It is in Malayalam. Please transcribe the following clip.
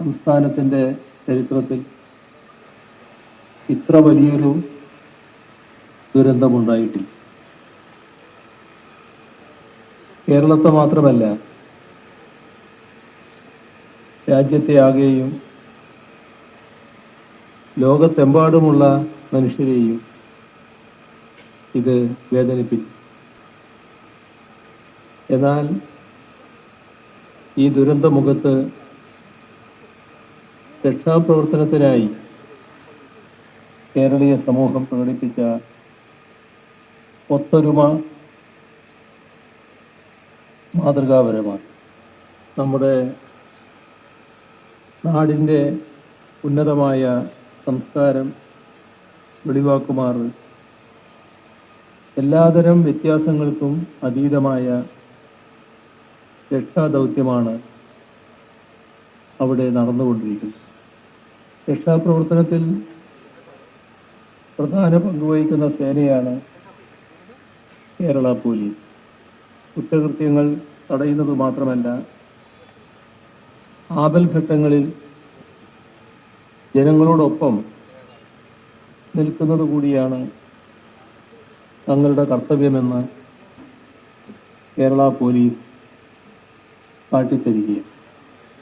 സംസ്ഥാനത്തിന്റെ ചരിത്രത്തിൽ ഇത്ര വലിയൊരു ദുരന്തമുണ്ടായിട്ടില്ല. കേരളത്തെ മാത്രമല്ല രാജ്യത്തെ ആകെയും ലോകത്തെമ്പാടുമുള്ള മനുഷ്യരെയും ഇത് വേദനിപ്പിച്ചു. എന്നാൽ ഈ ദുരന്തമുഖത്ത് രക്ഷാപ്രവർത്തനത്തിനായി കേരളീയ സമൂഹം പ്രകടിപ്പിച്ച ഒത്തൊരുമ മാതൃകാപരമാണ്. നമ്മുടെ നാടിന്റെ ഉന്നതമായ സംസ്കാരം വെളിവാക്കുമാർ എല്ലാതരം വ്യത്യാസങ്ങൾക്കും അതീതമായ രക്ഷാദൗത്യമാണ് അവിടെ നടന്നുകൊണ്ടിരിക്കുന്നത്. രക്ഷാപ്രവർത്തനത്തിൽ പ്രധാന പങ്കുവഹിക്കുന്ന സേനയാണ് കേരള പോലീസ്. കുറ്റകൃത്യങ്ങൾ തടയുന്നത് മാത്രമല്ല ആപൽഘട്ടങ്ങളിൽ ജനങ്ങളോടൊപ്പം നിൽക്കുന്നത് കൂടിയാണ് തങ്ങളുടെ കർത്തവ്യമെന്ന് കേരള പോലീസ് കാട്ടിത്തരികയാണ്.